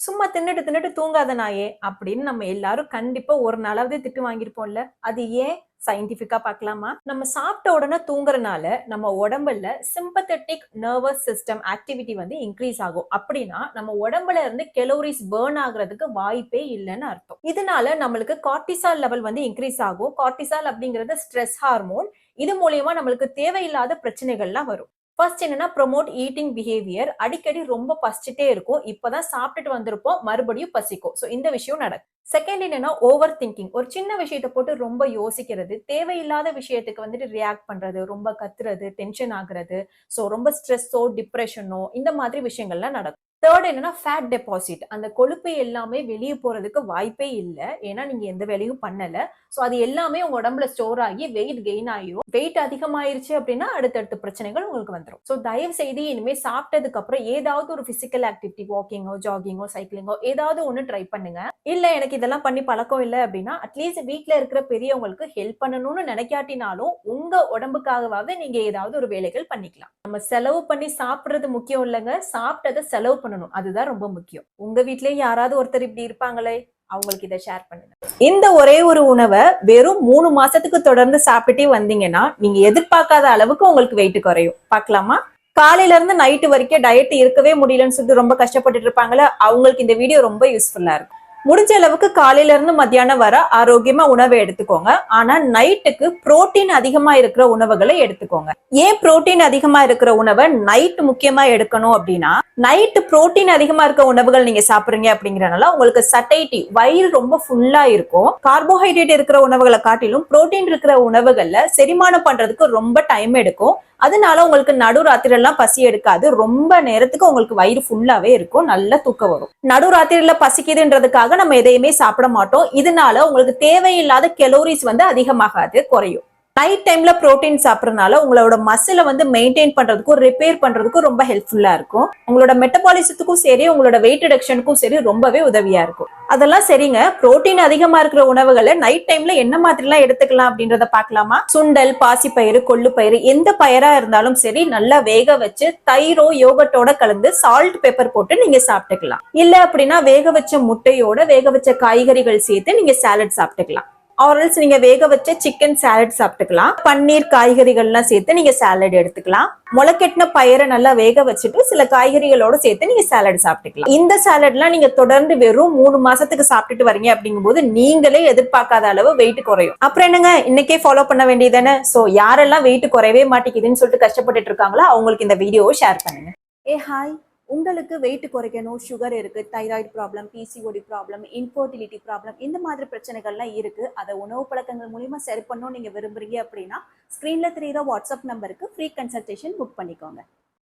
சும்மா தின்னுட்டு தின்னுட்டு தூங்காத நாயே அப்படின்னு நம்ம எல்லாரும் கண்டிப்பா ஒரு நாளாவது திட்டு வாங்கியிருப்போம்ல. அது ஏன்? சயின்டிஃபிக்கா பார்க்கலாமா? நம்ம சாப்பிட்ட உடனே தூங்குறனால நம்ம உடம்புல சிம்பத்தட்டிக் நர்வஸ் சிஸ்டம் ஆக்டிவிட்டி வந்து இன்க்ரீஸ் ஆகும். அப்படின்னா நம்ம உடம்புல இருந்து கெலோரிஸ் பேர்ன் ஆகுறதுக்கு வாய்ப்பே இல்லைன்னு அர்த்தம். இதனால நம்மளுக்கு கார்டிசால் லெவல் வந்து இன்க்ரீஸ் ஆகும். கார்டிசால் அப்படிங்கிறது ஸ்ட்ரெஸ் ஹார்மோன் இது மூலியமா நம்மளுக்கு தேவையில்லாத பிரச்சனைகள்லாம் வரும். ஃபர்ஸ்ட் என்னன்னா ப்ரொமோட் ஈட்டிங் பிஹேவியர் அடிக்கடி ரொம்ப பசிச்சுட்டே இருக்கும். இப்பதான் சாப்பிட்டுட்டு வந்திருப்போம். மறுபடியும் பசிக்கும். ஸோ இந்த விஷயம் நடக்கும். செகண்ட் என்னன்னா ஓவர் திங்கிங் ஒரு சின்ன விஷயத்த போட்டு ரொம்ப யோசிக்கிறது. தேவையில்லாத விஷயத்துக்கு வந்துட்டு ரியாக்ட் பண்றது ரொம்ப கத்துறது டென்ஷன் ஆகுறது. ஸோ ரொம்ப ஸ்ட்ரெஸ்ஸோ டிப்ரெஷனோ இந்த மாதிரி விஷயங்கள்லாம் நடக்கும். தேர்ட் என்னன்னா ஃபேட் டெபாசிட் அந்த கொழுப்பு எல்லாமே வெளியே போறதுக்கு வாய்ப்பே இல்லை. ஏன்னா நீங்க எந்த வேலையும் பண்ணல. ஸோ அது எல்லாமே உங்க உடம்புல ஸ்டோர் ஆகி வெயிட் கெயின் ஆயிரும். வெயிட் அதிகமாயிருச்சு அப்படின்னா அடுத்தடுத்த பிரச்சனைகள் உங்களுக்கு வந்துடும் ஸோ தயவு செய்து இனிமே சாப்பிட்டதுக்கு அப்புறம் ஏதாவது ஒரு பிசிக்கல் ஆக்டிவிட்டி வாக்கிங்கோ ஜாகிங்கோ சைக்கிளிங்கோ ஏதாவது ஒன்று ட்ரை பண்ணுங்க. இல்ல எனக்கு இதெல்லாம் பண்ணி பழக்கம் இல்லை அப்படின்னா அட்லீஸ்ட் வீட்டில் இருக்கிற பெரியவங்களுக்கு ஹெல்ப் பண்ணணும்னு நினைக்காட்டினாலும் உங்க உடம்புக்காகவாவது நீங்க ஏதாவது ஒரு வேலைகள் பண்ணிக்கலாம். நம்ம செலவு பண்ணி சாப்பிட்றது முக்கியம் இல்லைங்க. சாப்பிட்டதை செலவு பண்ணணும். அதுதான் ரொம்ப முக்கியம். உங்க வீட்லயும் யாராவது ஒருத்தர் இப்படி இருப்பாங்களே அவங்களுக்கு இதை ஷேர் பண்ணுங்க. இந்த ஒரே ஒரு உணவை வெறும் மூணு மாசத்துக்கு தொடர்ந்து சாப்பிட்டே வந்தீங்கன்னா நீங்க எதிர்பார்க்காத அளவுக்கு உங்களுக்கு வெயிட் குறையும். பார்க்கலாமா? காலையில இருந்து நைட்டு வரைக்கும் டயட் இருக்கவே முடியலன்னு சொல்லிட்டு ரொம்ப கஷ்டப்பட்டுட்டு இருப்பாங்களே அவங்களுக்கு இந்த வீடியோ ரொம்ப யூஸ்ஃபுல்லா இருக்கும். முடிஞ்ச அளவுக்கு காலையில இருந்து மத்தியானம் வர ஆரோக்கியமா உணவை எடுத்துக்கோங்க. ஆனா நைட்டுக்கு புரோட்டீன் அதிகமா இருக்கிற உணவுகளை எடுத்துக்கோங்க. ஏன் புரோட்டீன் அதிகமா இருக்கிற உணவை நைட் முக்கியமா எடுக்கணும் அப்படின்னா நைட்டு புரோட்டீன் அதிகமா இருக்க உணவுகள் நீங்க சாப்பிடுறீங்க அப்படிங்கறதுனால உங்களுக்கு சட்டைட்டி வயிறு ரொம்ப ஃபுல்லா இருக்கும். கார்போஹைட்ரேட் இருக்கிற உணவுகளை காட்டிலும் புரோட்டீன் இருக்கிற உணவுகள்ல செரிமானம் பண்றதுக்கு ரொம்ப டைம் எடுக்கும். அதனால உங்களுக்கு நடு ராத்திரிலாம் பசி எடுக்காது. ரொம்ப நேரத்துக்கு உங்களுக்கு வயிறு ஃபுல்லாவே இருக்கும். நல்ல தூக்கம் வரும். நடு ராத்திரியில பசிக்குதுன்றதுக்காக நம்ம எதையுமே சாப்பிட மாட்டோம். இதனால உங்களுக்கு தேவையில்லாத கெலோரிஸ் வந்து அதிகமாகாது குறையும். நைட் டைம்ல ப்ரோட்டீன் சாப்பிட்றதுனால உங்களோட மசிலை வந்து மெயின்டைன் பண்றதுக்கும் ரிப்பேர் பண்றதுக்கும் ரொம்ப ஹெல்ப்ஃபுல்லா இருக்கும். உங்களோட மெட்டபாலிசத்துக்கும் சரி உங்களோட வெயிட் ரிடக்ஷனுக்கும் சரி ரொம்பவே உதவியா இருக்கும். அதெல்லாம் சரிங்க. புரோட்டீன் அதிகமா இருக்கிற உணவுகளை நைட் டைம்ல என்ன மாதிரி எல்லாம் எடுத்துக்கலாம் அப்படின்றத பார்க்கலாமா? சுண்டல் பாசிப்பயிறு கொள்ளு பயிறு எந்த பயிரா இருந்தாலும் சரி நல்லா வேக வச்சு தயிரோ யோகட்டோட கலந்து சால்ட் பெப்பர் போட்டு நீங்க சாப்பிட்டுக்கலாம். இல்ல அப்படின்னா வேக வச்ச முட்டையோட வேக வச்ச காய்கறிகள் சேர்த்து நீங்க சாலட் சாப்பிட்டுக்கலாம். ஆரல்ஸ் நீங்க வேக வச்ச சிக்கன் சாலட் சாப்பிட்டுக்கலாம். பன்னீர் காய்கறிகள்லாம் சேர்த்து நீங்க சாலட் எடுத்துக்கலாம். முளைக்கெட்டின பயிரை நல்லா வேக வச்சுட்டு சில காய்கறிகளோட சேர்த்து நீங்க சாலட் சாப்பிட்டுக்கலாம். இந்த சாலட்லாம் நீங்க தொடர்ந்து வெறும் மூணு மாசத்துக்கு சாப்பிட்டுட்டு வரீங்க அப்படிங்கும்போது நீங்களே எதிர்பார்க்காத அளவு வெயிட் குறையும். அப்புறம் என்னங்க? இன்னைக்கே ஃபாலோ பண்ண வேண்டியதானே சோ யாரெல்லாம் வெயிட் குறையவே மாட்டேங்குதுன்னு சொல்லிட்டு கஷ்டப்பட்டுட்டு இருக்காங்களோ அவங்களுக்கு இந்த வீடியோவை ஷேர் பண்ணுங்க. ஏ ஹாய் உங்களுக்கு வெயிட் குறைக்கணும் சுகர் இருக்கு thyroid problem PCOD problem infertility problem இந்த மாதிரி பிரச்சனைகள்லாம் இருக்கு. அதை உணவு பழக்கங்கள் மூலியமா சரி பண்ணணும் நீங்க விரும்புறீங்க அப்படின்னா ஸ்க்ரீனில் தெரியுற வாட்ஸ்அப் நம்பருக்கு ஃப்ரீ கன்சல்டேஷன் புக் பண்ணிக்கோங்க.